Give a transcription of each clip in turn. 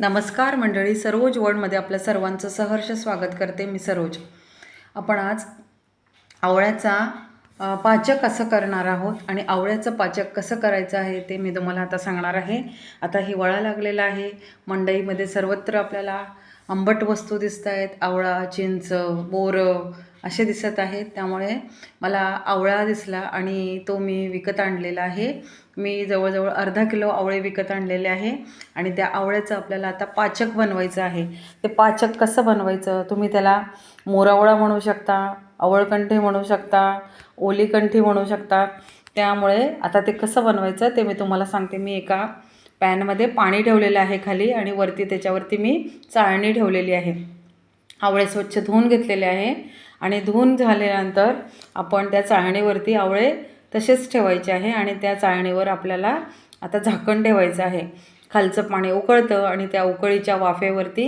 नमस्कार मंडळी सरोज वर्डमध्ये आपल्या सर्वांचं सहर्ष स्वागत करते मी सरोज. आपण आज आवळ्याचा पाचक कसं करणार आहोत आणि आवळ्याचं पाचक कसं करायचं आहे ते मी तुम्हाला आता सांगणार आहे. आता हिवाळा लागलेला आहे. मंडईमध्ये सर्वत्र आपल्याला आंबट वस्तू दिसत आहेत. आवळा चिंच बोरं असे दिसत आहेत. त्यामुळे मला आवळा दिसला आणि तो मी विकत आणलेला आहे. मी जवळजवळ अर्धा किलो आवळे विकत आणलेले आहे आणि त्या आवळ्याचं आपल्याला आता पाचक बनवायचं आहे. ते पाचक कसं बनवायचं? तुम्ही त्याला मोरावळा म्हणू शकता आवळकंठी म्हणू शकता ओलीकंठी म्हणू शकता. त्यामुळे आता ते कसं बनवायचं ते मी तुम्हाला सांगते. मी एका पॅनमध्ये पाणी ठेवलेलं आहे खाली आणि वरती त्याच्यावरती मी चाळणी ठेवलेली आहे. आवळे स्वच्छ धुवून घेतलेले आहे आणि धुवून झाल्यानंतर आपण त्या चाळणीवरती आवळे तसेच ठेवायचे आहे आणि त्या चाळणीवर आपल्याला आता झाकण ठेवायचं आहे. खालचं पाणी उकळतं आणि त्या उकळीच्या वाफेवरती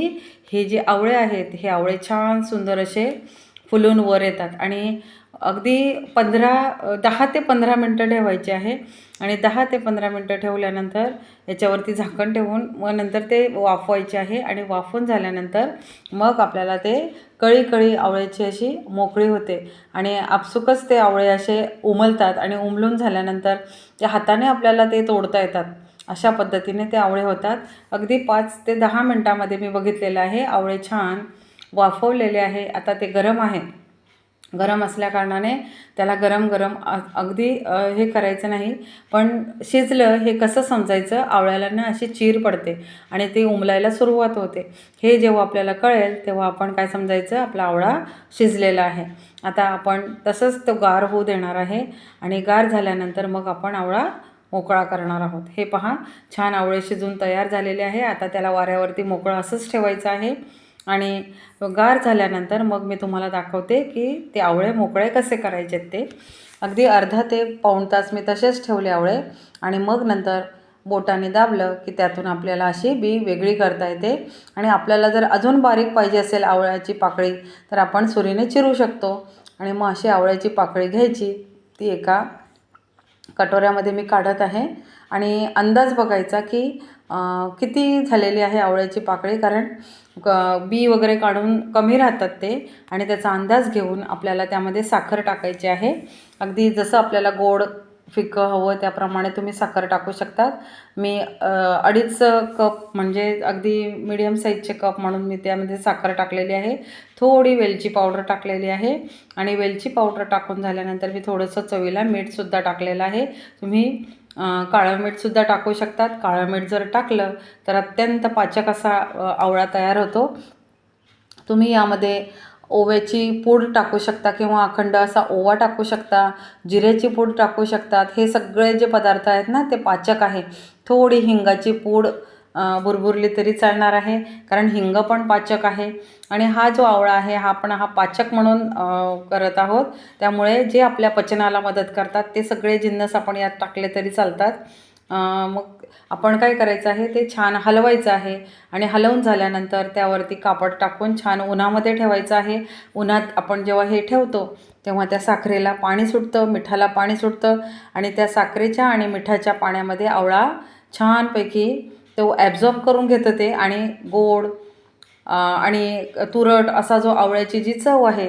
हे जे आवळे आहेत हे आवळे छान सुंदर असे फुलून वर येतात. आणि अगदी पंधरा दहा ते पंधरा मिनटं ठेवायचे आहे. आणि दहा ते पंधरा मिनटं ठेवल्यानंतर याच्यावरती झाकण ठेवून मग नंतर ते वाफवायचे आहे. आणि वाफवून झाल्यानंतर मग आपल्याला ते कळी कळी आवळ्याची अशी मोकळी होते. आणि आपसुकच ते आवळे असे उमलतात आणि उमलून झाल्यानंतर त्या हाताने आपल्याला ते तोडता येतात. अशा पद्धतीने ते आवळे होतात. अगदी पाच ते दहा मिनटामध्ये मी बघितलेलं आहे. आवळे छान वाफवलेले आहे. आता ते गरम आहे. गरम असल्याकारणाने त्याला गरम गरम अगदी हे करायचं नाही. पण शिजलं हे कसं समजायचं? आवळ्याला ना अशी चीर पडते आणि ते उमलायला सुरुवात होते. हे जेव्हा आपल्याला कळेल तेव्हा आपण काय समजायचं? आपला आवळा शिजलेला आहे. आता आपण तसंच तो गार होऊ देणार आहे आणि गार झाल्यानंतर मग आपण आवळा मोकळा करणार आहोत. हे पहा छान आवळे शिजून तयार झालेले आहे. आता त्याला वाऱ्यावरती मोकळं असंच ठेवायचं आहे. आणि गार झाल्यानंतर मग मी तुम्हाला दाखवते की ते आवळे मोकळे कसे करायचे ते. अगदी अर्धा ते पाऊण तास मी तसेच ठेवले आवळे आणि मग नंतर बोटाने दाबलं की त्यातून आपल्याला अशी बी वेगळी करता येते. आणि आपल्याला जर अजून बारीक पाहिजे असेल आवळ्याची पाकळी तर आपण सुरीने चिरू शकतो. आणि मग अशी आवळ्याची पाकळी घ्यायची ती एका कटोऱ्यामध्ये मी काढत आहे. आणि अंदाज बघायचा की किती झालेली आहे आवळ्याची पाकळी? कारण क- बी वगैरे काढून कमी राहतात ते. आणि त्याचा अंदाज घेऊन आपल्याला त्यामध्ये साखर टाकायची आहे. अगदी जसं आपल्याला गोड फिकं हवं त्याप्रमाणे तुम्ही साखर टाकू शकतात. मी अडीच कप म्हणजे अगदी मिडियम साईजचे कप म्हणून मी त्यामध्ये साखर टाकलेली आहे. थोडी वेलची पावडर टाकलेली आहे आणि वेलची पावडर टाकून झाल्यानंतर मी थोडंसं चवीला मीठसुद्धा टाकलेलं आहे. तुम्ही काळं मीठसुद्धा टाकू शकतात. काळं मीठ जर टाकलं तर अत्यंत पाचक असा आवळा तयार होतो. तुम्ही यामध्ये ओव्याची पूड टाकू शकता किंवा अखंड असा ओवा टाकू शकता जिऱ्याची पूड टाकू शकतात. हे सगळे जे पदार्थ आहेत ना ते पाचक आहे. थोडी हिंगाची पूड बुरबुरली तरी चालणार आहे कारण हिंग पण पाचक आहे. आणि हा जो आवळा आहे हा आपण हा पाचक म्हणून करत आहोत. त्यामुळे जे आपल्या पचनाला मदत करतात ते सगळे जिन्नस आपण यात टाकले तरी चालतात. मग आपण काय करायचं आहे? ते छान हलवायचं आहे. आणि हलवून झाल्यानंतर त्यावरती कापड टाकून छान उन्हामध्ये ठेवायचं आहे. उन्हात आपण जेव्हा हे ठेवतो तेव्हा त्या साखरेला पाणी सुटतं मिठाला पाणी सुटतं. आणि त्या साखरेच्या आणि मिठाच्या पाण्यामध्ये आवळा छानपैकी तो ॲब्झॉर्ब करून घेतं ते. आणि गोड आणि तुरट असा जो आवळ्याची जी चव आहे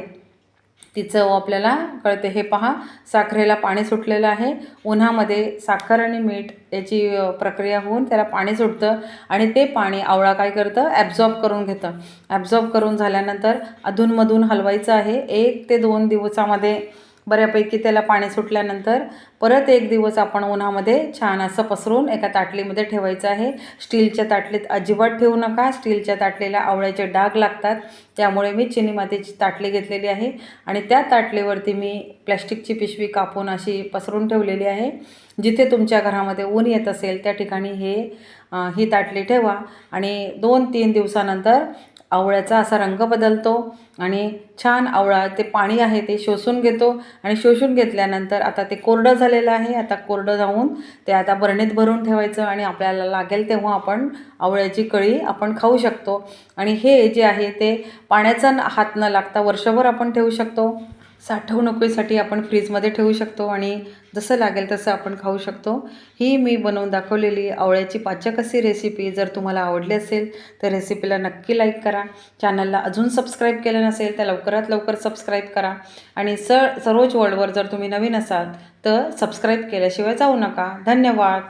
ती चव आपल्याला कळते. हे पहा साखरेला पाणी सुटलेलं आहे. उन्हामध्ये साखर आणि मीठ याची प्रक्रिया होऊन त्याला पाणी सुटतं आणि ते पाणी आवळा काय करतं? ॲब्झॉर्ब करून घेतं. ॲब्झॉर्ब करून झाल्यानंतर अधूनमधून हलवायचं आहे. एक ते दोन दिवसामध्ये बऱ्यापैकी त्याला पाणी सुटल्यानंतर परत एक दिवस आपण उन्हामध्ये छान असं पसरून एका ताटलीमध्ये ठेवायचं आहे. स्टीलच्या ताटलीत अजिबात ठेवू नका. स्टीलच्या ताटलीला आवळ्याचे डाग लागतात. त्यामुळे मी चिनी मातीची ताटली घेतलेली आहे आणि त्या ताटलीवरती मी प्लॅस्टिकची पिशवी कापून अशी पसरून ठेवलेली आहे. जिथे तुमच्या घरामध्ये ऊन येत असेल त्या ठिकाणी हे ही ताटली ठेवा आणि दोन तीन दिवसानंतर आवळ्याचा असा रंग बदलतो आणि छान आवळा ते पाणी आहे ते शोषून घेतो आणि शोषून घेतल्यानंतर आता ते कोरडं झालेलं आहे. आता कोरडं जाऊन ते आता बरणीत भरून ठेवायचं आणि आपल्याला लागेल तेव्हा आपण आवळ्याची कळी आपण खाऊ शकतो. आणि हे जे आहे ते पाण्याचा न- हात न लागता वर्षभर आपण ठेवू शकतो. साठवणुकीसाठी आपण फ्रीजमध्ये ठेवू शकतो आणि जसं लागेल तसं आपण खाऊ शकतो. ही मी बनवून दाखवलेली आवळ्याची पाचक अशी रेसिपी जर तुम्हाला आवडली असेल तर रेसिपीला नक्की लाईक करा. चॅनलला अजून सबस्क्राईब केलं नसेल तर लवकरात लवकर सबस्क्राईब करा. आणि स सरोज वर्ल्डवर जर तुम्ही नवीन असाल तर सबस्क्राईब केल्याशिवाय जाऊ नका. धन्यवाद!